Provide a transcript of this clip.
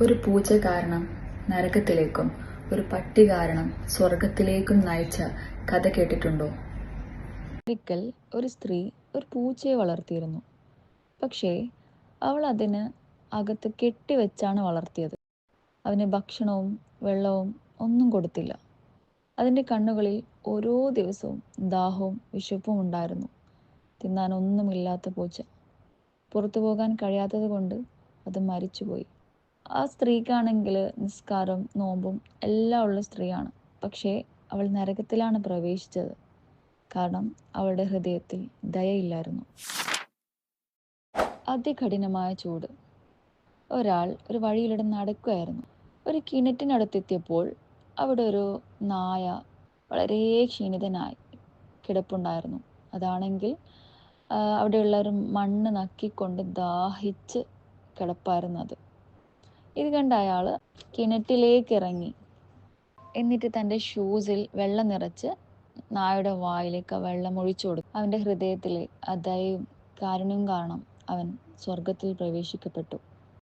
ഒരു പൂച്ച കാരണം നരകത്തിലേക്കും ഒരു പട്ടി കാരണം സ്വർഗത്തിലേക്കും നയിച്ച കഥ കേട്ടിട്ടുണ്ടോ? ഒരിക്കൽ ഒരു സ്ത്രീ ഒരു പൂച്ചയെ വളർത്തിയിരുന്നു. പക്ഷേ അവൾ അതിന് അകത്ത് കെട്ടിവെച്ചാണ് വളർത്തിയത്. അവന് ഭക്ഷണവും വെള്ളവും ഒന്നും കൊടുത്തില്ല. അതിന്റെ കണ്ണുകളിൽ ഓരോ ദിവസവും ദാഹവും വിശപ്പും ഉണ്ടായിരുന്നു. തിന്നാൻ ഒന്നുമില്ലാത്ത പൂച്ച. പുറത്തു പോകാൻ കഴിയാത്തത് കൊണ്ട് അത് മരിച്ചുപോയി. ആ സ്ത്രീക്കാണെങ്കിൽ നിസ്കാരം നോമ്പും എല്ലാം ഉള്ള സ്ത്രീയാണ്. പക്ഷേ അവൾ നരകത്തിലാണ് പ്രവേശിച്ചത്. കാരണം അവളുടെ ഹൃദയത്തിൽ ദയയില്ലായിരുന്നു. അതികഠിനമായ ചൂട്. ഒരാൾ ഒരു വഴിയിലൂടെ നടക്കുകയായിരുന്നു. ഒരു കിണറ്റിനടുത്തെത്തിയപ്പോൾ അവിടെ ഒരു നായ വളരെ ക്ഷീണിതനായി കിടപ്പുണ്ടായിരുന്നു. അതാണെങ്കിൽ അവിടെയുള്ള ഒരു മണ്ണ് നക്കിക്കൊണ്ട് ദാഹിച്ച് കിടപ്പായിരുന്നു അത്. ഇത് കണ്ട അയാൾ കിണറ്റിലേക്ക് ഇറങ്ങി. എന്നിട്ട് തന്റെ ഷൂസിൽ വെള്ളം നിറച്ച് നായുടെ വായിലേക്ക് വെള്ളം ഒഴിച്ചു കൊടുത്തു. അവന്റെ ഹൃദയത്തിലെ അതായത് കാരുണ്യം കാരണം അവൻ സ്വർഗത്തിൽ പ്രവേശിക്കപ്പെട്ടു.